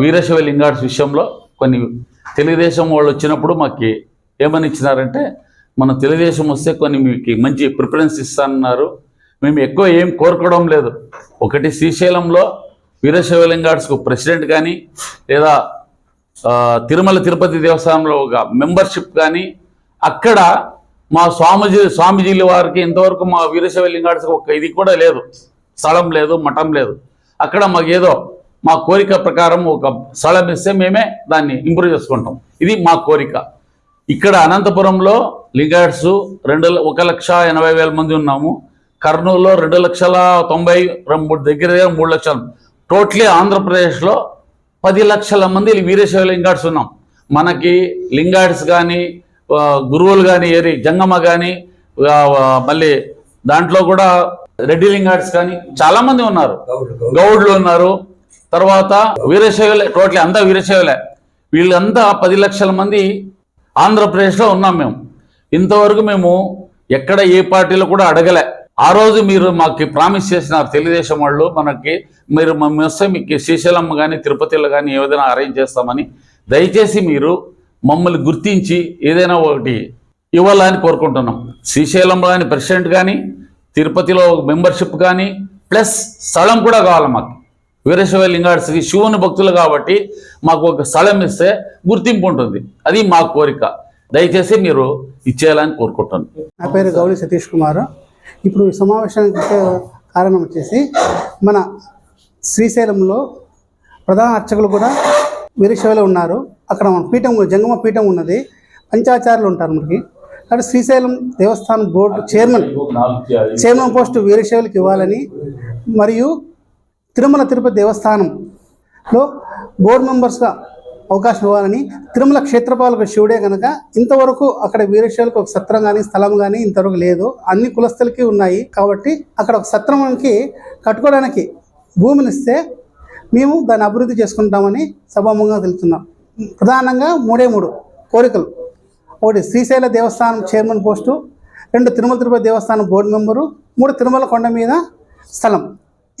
వీరశైవ లింగాడ్స్ విషయంలో కొన్ని తెలుగుదేశం వాళ్ళు వచ్చినప్పుడు మాకు ఏమని ఇచ్చినారంటే మన తెలుగుదేశం వస్తే కొన్ని మీకు మంచి ప్రిఫరెన్స్ ఇస్తానన్నారు. మేము ఎక్కువ ఏం కోరుకోవడం లేదు. ఒకటి శ్రీశైలంలో వీరశైవ లింగాడ్స్కు ప్రెసిడెంట్ కానీ లేదా తిరుమల తిరుపతి దేవస్థానంలో ఒక మెంబర్షిప్ కానీ అక్కడ మా స్వామిజీ స్వామిజీల వారికి ఇంతవరకు మా వీరశైవ లింగాడ్స్కి ఒక ఇది కూడా లేదు. స్థలం లేదు మఠం లేదు. అక్కడ మాకు ఏదో మా కోరిక ప్రకారం ఒక స్థలం ఇస్తే మేమే దాన్ని ఇంప్రూవ్ చేసుకుంటాం. ఇది మా కోరిక. ఇక్కడ అనంతపురంలో లింగాడ్స్ రెండు ఒక లక్ష ఎనభై వేల మంది ఉన్నాము. కర్నూలులో రెండు లక్షల తొంభై రెండు మూడు దగ్గర దగ్గర మూడు లక్షలు. టోటలీ ఆంధ్రప్రదేశ్లో పది లక్షల మంది వీరశైవ లింగాడ్స్ ఉన్నాం. మనకి లింగాడ్స్ కానీ గురువులు కానీ ఏరి జంగమ్మ కానీ మళ్ళీ దాంట్లో కూడా రెడ్డి లింగాడ్స్ కానీ చాలా మంది ఉన్నారు. గౌడ్లు ఉన్నారు. తర్వాత వీరశైవలే టోటలీ అంతా వీరశైవలే. వీళ్ళంతా పది లక్షల మంది ఆంధ్రప్రదేశ్లో ఉన్నాం మేము. ఇంతవరకు మేము ఎక్కడ ఏ పార్టీలో కూడా అడగలే. ఆ రోజు మీరు మాకు ప్రామిస్ చేసినారు తెలుగుదేశం వాళ్ళు మనకి మీరు మేము వస్తే మీకు శ్రీశైలం కానీ తిరుపతిలో కానీ ఏదైనా అరేంజ్ చేస్తామని. దయచేసి మీరు మమ్మల్ని గుర్తించి ఏదైనా ఒకటి ఇవ్వాలని కోరుకుంటున్నాం. శ్రీశైలంలో కానీ ప్రెసిడెంట్ కానీ తిరుపతిలో మెంబర్షిప్ కానీ ప్లస్ స్థలం కూడా కావాలి మాకు. వీరశైవ లింగాడ్స్కి శివుని భక్తులు కాబట్టి మాకు ఒక స్థలం ఇస్తే గుర్తింపు ఉంటుంది. అది మా కోరిక. దయచేసి మీరు ఇచ్చేయాలని కోరుకుంటున్నాను. నా పేరు గౌరీ సతీష్ కుమార్. ఇప్పుడు ఈ సమావేశానికి కారణం వచ్చేసి మన శ్రీశైలంలో ప్రధాన అర్చకులు కూడా వీరశైవలో ఉన్నారు. అక్కడ మన పీఠం జంగమ పీఠం ఉన్నది. పంచాచార్యులు ఉంటారు మనకి. అక్కడ శ్రీశైలం దేవస్థానం బోర్డు చైర్మన్ చైర్మన్ పోస్టు వీరశైవులకు ఇవ్వాలని మరియు తిరుమల తిరుపతి దేవస్థానంలో బోర్డు మెంబర్స్గా అవకాశం ఇవ్వాలని తిరుమల క్షేత్రపాలకు శివుడే కనుక ఇంతవరకు అక్కడ వీరశైలకు ఒక సత్రం కానీ స్థలం కానీ ఇంతవరకు లేదు. అన్ని కులస్థలకి ఉన్నాయి కాబట్టి అక్కడ ఒక సత్రంకి కట్టుకోవడానికి భూమిని ఇస్తే మేము దాన్ని అభివృద్ధి చేసుకుంటామని సభాముఖంగా తెలుస్తున్నాం ప్రధానంగా మూడే మూడు కోరికలు. ఒకటి శ్రీశైల దేవస్థానం చైర్మన్ పోస్టు రెండు తిరుమల తిరుపతి దేవస్థానం బోర్డు మెంబరు మూడు తిరుమల కొండ మీద స్థలం.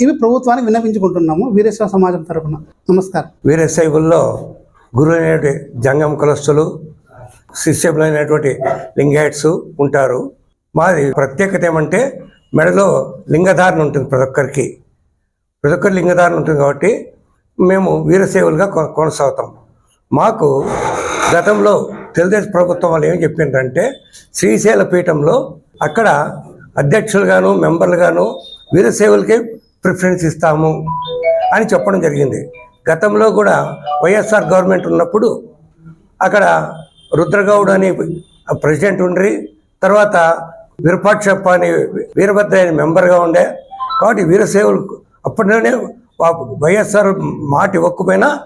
ఇవి ప్రభుత్వానికి విన్నవించుకుంటున్నాము. వీరేశ్వర సమాజం తరఫున నమస్కారం. వీరశైవుల్లో గురువు అయినటువంటి జంగం కులస్తులు శిష్యులైనటువంటి లింగాయట్స్ ఉంటారు. మాది ప్రత్యేకత ఏమంటే మెడలో లింగధారణ ఉంటుంది ప్రతి ఒక్కరికి. ప్రతి ఒక్కరి లింగధారణ ఉంటుంది కాబట్టి మేము వీరసేవులుగా కొనసాగుతాం. మాకు గతంలో తెలుగుదేశం ప్రభుత్వం వాళ్ళు ఏం చెప్పిండ్రంటే శ్రీశైల పీఠంలో అక్కడ అధ్యక్షులుగాను మెంబర్లుగాను వీరసేవులకే ప్రిఫరెన్స్ ఇస్తాము అని చెప్పడం జరిగింది. గతంలో కూడా వైఎస్ఆర్ గవర్నమెంట్ ఉన్నప్పుడు అక్కడ రుద్రగౌడ్ అని ప్రెసిడెంట్ ఉండ్రి తర్వాత విరూపాక్షప్ప అని వీరభద్ర అని మెంబర్గా ఉండే. కాబట్టి వీరసేవులు అప్పటిలోనే వా- వైఎస్ఆర్ మాట ఇవ్వకపోయినా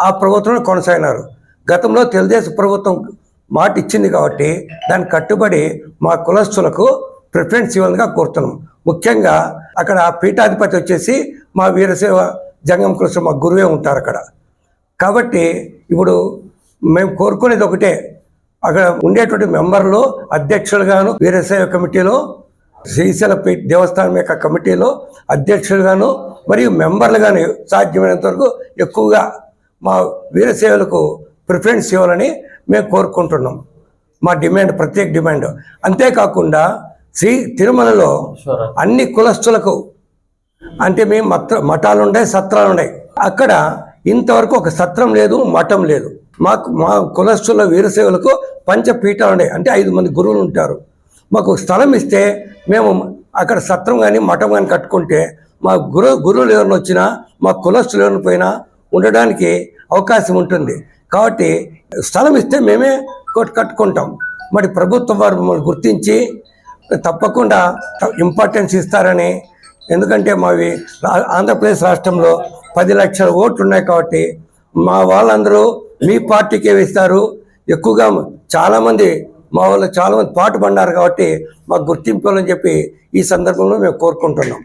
ఆ ప్రభుత్వంలో కొనసాగినారు. గతంలో తెలుగుదేశం ప్రభుత్వం మాట ఇచ్చింది కాబట్టి దాన్ని కట్టుబడి మా కులస్తులకు ప్రిఫరెన్స్ ఇవ్వాలిగా కోరుతున్నాం. ముఖ్యంగా అక్కడ పీఠాధిపతి వచ్చేసి మా వీరసేవ జంగం కృష్ణ మా గురువే ఉంటారు అక్కడ. కాబట్టి ఇప్పుడు మేము కోరుకునేది ఒకటే అక్కడ ఉండేటువంటి మెంబర్లు అధ్యక్షులుగాను వీరసేవ కమిటీలో శ్రీశైల దేవస్థానం యొక్క కమిటీలో అధ్యక్షులుగాను మరియు మెంబర్లుగాను సాధ్యమైనంత వరకు ఎక్కువగా మా వీరసేవలకు ప్రిఫరెన్స్ ఇవ్వాలని మేము కోరుకుంటున్నాం. మా డిమాండ్ ప్రత్యేక డిమాండ్. అంతేకాకుండా శ్రీ తిరుమలలో అన్ని కులస్తులకు అంటే మేము మత మఠాలు ఉన్నాయి సత్రాలు ఉన్నాయి అక్కడ ఇంతవరకు ఒక సత్రం లేదు మఠం లేదు. మాకు మా కులస్తుల వీరసేవలకు పంచపీఠాలు ఉన్నాయి అంటే ఐదు మంది గురువులు ఉంటారు. మాకు స్థలం ఇస్తే మేము అక్కడ సత్రం కానీ మఠం కానీ కట్టుకుంటే మా గురు గురువులు ఎవరిని వచ్చినా మా కులస్తులు ఎవరిని పోయినా ఉండడానికి అవకాశం ఉంటుంది. కాబట్టి స్థలం ఇస్తే మేమే కొట్- కట్టుకుంటాం. మరి ప్రభుత్వం వారు గుర్తించి తప్పకుండా ఇంపార్టెన్స్ ఇస్తారని. ఎందుకంటే మావి రా- ఆంధ్రప్రదేశ్ రాష్ట్రంలో పది లక్షల ఓట్లు ఉన్నాయి కాబట్టి మా వాళ్ళందరూ మీ పార్టీకే వేస్తారు. ఎక్కువగా చాలామంది మా వాళ్ళు చాలామంది పాటు పడినారు కాబట్టి మాకు గుర్తింపు చెప్పి ఈ సందర్భంలో మేము కోరుకుంటున్నాం.